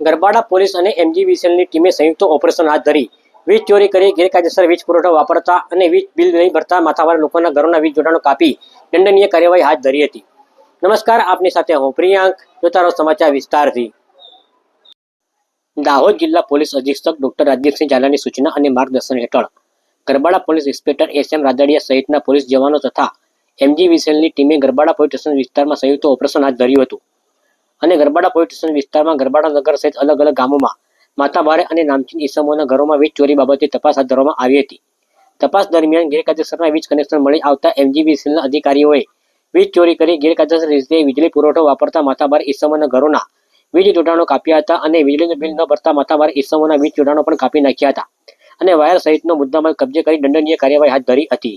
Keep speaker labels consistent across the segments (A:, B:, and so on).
A: Garbada police અને એમજીવીસીએલની ટીમે સંયુક્ત ઓપરેશન હાથ ધરી. વીજ ચોરી કરી, ગેરકાયદેસર વીજ પુરવઠો વાપરતા અને વીજ બિલ નહીં ભરતા માથાવાળા લોકોના ઘરોના વીજ જોડાણો કાપી દંડનીય કાર્યવાહી હાથ ધરી હતી. નમસ્કાર, આપની સાથે હું પ્રિયાંક જોતા રહો સમાચાર વિસ્તારથી. દાહોદ જિલ્લા પોલીસ અધિક્ષક ડોક્ટર રાજદીપસિંહ ઝાલાની સૂચના અને માર્ગદર્શન હેઠળ Garbada police inspector S M Radadiya સહિતના પોલીસ જવાનો તથા એમજી વિસેલની ટીમે ગરબાડા પોલીસ સ્ટેશન વિસ્તારમાં સંયુક્ત ઓપરેશન હાથ ધર્યું હતું. અને ગરબાડા પોલીસ સ્ટેશન વિસ્તારમાં ગરબાડા નગર સહિત અલગ અલગ ગામોમાં માતાભારે અને નામચીન ઈસમોના ઘરોમાં વીજ ચોરી બાબતે તપાસ હાથ ધરવામાં આવી હતી. તપાસ દરમિયાન ગેરકાયદેસરના વીજ કનેક્શન મળી આવતા એમજીવીસીએલના અધિકારીઓએ વીજ ચોરી કરી ગેરકાયદેસર રીતે વીજળી પુરવઠો વાપરતા માથાભારે ઈસમોના ઘરોના વીજ જોડાણો કાપ્યા હતા અને વીજળીનું બિલ ન ભરતા માથાભારે ઈસમોના વીજ જોડાણો પણ કાપી નાખ્યા હતા. અને વાયર સહિતનો મુદ્દામાલ કબજે કરી દંડનીય કાર્યવાહી હાથ ધરી હતી.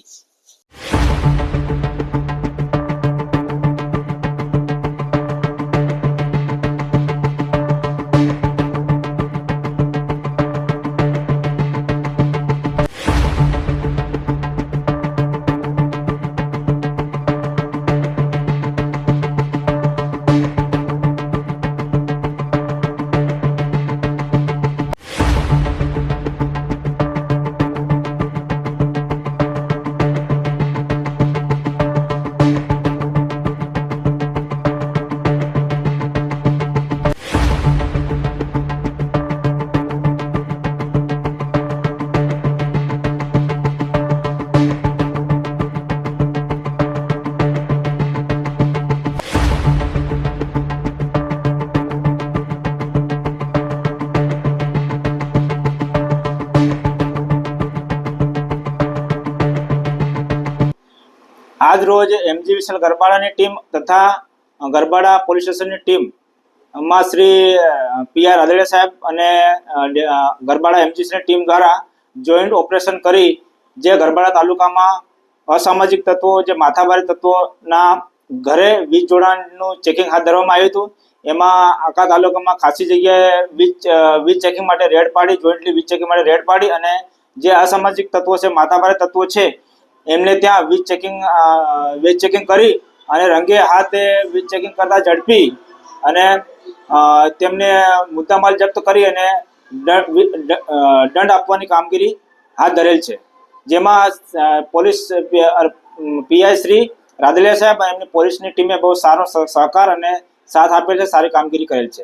B: આજ રોજ એમજી વિશાલ ગરબાડાની ટીમ તથા ગરબાડા પોલીસ સ્ટેશનની ટીમમાં શ્રી પી આર રાદડિયા સાહેબ અને ગરબાડા એમજીસીની ટીમ દ્વારા જોઈન્ટ ઓપરેશન કરી જે ગરબાડા તાલુકામાં અસામાજિક તત્વો, જે માથાભારી તત્વોના ઘરે વીજ જોડાણનું ચેકિંગ હાથ ધરવામાં આવ્યું હતું. એમાં આખા તાલુકામાં ખાસી જગ્યાએ વીજ વીજ ચેકિંગ માટે રેડ પાડી, જોઈન્ટલી વીજ ચેકિંગ માટે રેડ પાડી અને જે અસામાજિક તત્વો છે, માથાભારી તત્વો છે એમને ત્યાં વીજ ચેકિંગ વીજ ચેકિંગ કરી અને રંગે હાથે વીજ ચેકિંગ કરતા ઝડપી અને તેમને મુદ્દામાલ જપ્ત કરી અને દંડ આપવાની કામગીરી હાથ ધરેલ છે. જેમાં પોલીસ પીઆઈ શ્રી રાદલિયા સાહેબ અને એમની પોલીસની ટીમે બહુ સારો સહકાર અને સાથ આપેલ છે, સારી કામગીરી કરેલ છે.